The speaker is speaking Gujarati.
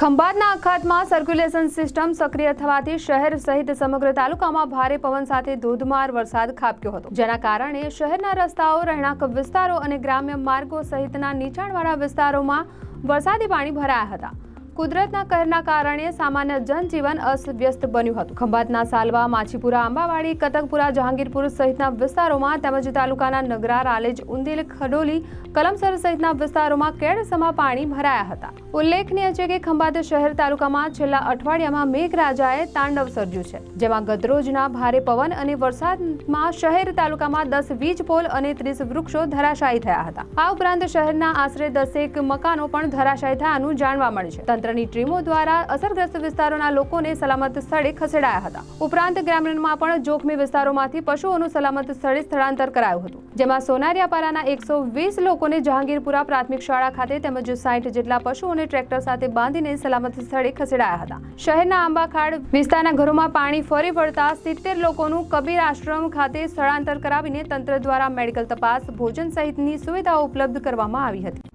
ખંભાતના અખાતમાં સર્ક્યુલેશન સિસ્ટમ સક્રિય થવાથી શહેર સહિત સમગ્ર તાલુકામાં ભારે પવન સાથે ધોધમાર વરસાદ ખાબક્યો હતો. જેના કારણે શહેરના રસ્તાઓ, રહેણાંક વિસ્તારો અને ગ્રામ્ય માર્ગો સહિતના નીચાણવાળા વિસ્તારોમાં વરસાદી પાણી ભરાયા હતા. કુદરતના કહેરના કારણે સામાન્ય જનજીવન અસ્તવ્યસ્ત બન્યું હતું. ખંભાતના સાલવા, માછીપુરા, આંબાવાડી, કતકપુરા, જહાંગીરપુર સહિતના વિસ્તારોમાં તેમજ તાલુકાના નગરા, રાલેજ, ઉંદેલ, ખડોલી, કલમસર સહિતના વિસ્તારોમાં કેળસમા પાણી ભરાયા હતા. ઉલ્લેખનીય છે કે ખંભાત શહેર તાલુકામાં છેલ્લા અઠવાડિયામાં મેઘરાજાએ તાંડવ સર્જ્યું છે, જેમાં ગતરોજના ભારે પવન અને વરસાદમાં શહેર તાલુકામાં દસ વીજ પોલ અને ત્રીસ વૃક્ષો ધરાશાયી થયા હતા. આ ઉપરાંત શહેરના આશરે દસેક મકાનો પણ ધરાશાયી થયાનું જાણવા મળે છે. તંત્રની ટીમો દ્વારા અસરગ્રસ્ત વિસ્તારોના લોકોને સલામત સ્થળે ખસેડાયા હતા. ઉપરાંત ગ્રામીણમાં પણ જોખમી વિસ્તારોમાંથી પશુઓનું સલામત સ્થળે સ્થળાંતર કરાયું હતું. જેમાં સોનારિયાપારાના એકસો વીસ લોકોને જહાંગીરપુરા પ્રાથમિક શાળા ખાતે તેમજ સાઠ જેટલા પશુઓને ટ્રેક્ટર સાથે બાંધીને સલામત સ્થળે ખસેડાયા હતા. શહેરના આંબાખાડ વિસ્તારના ઘરોમાં પાણી ફરી વળતા સિત્તેર લોકોનું કબીર આશ્રમ ખાતે સ્થળાંતર કરાવીને તંત્ર દ્વારા મેડિકલ તપાસ, ભોજન સહિતની સુવિધાઓ ઉપલબ્ધ કરવામાં આવી હતી.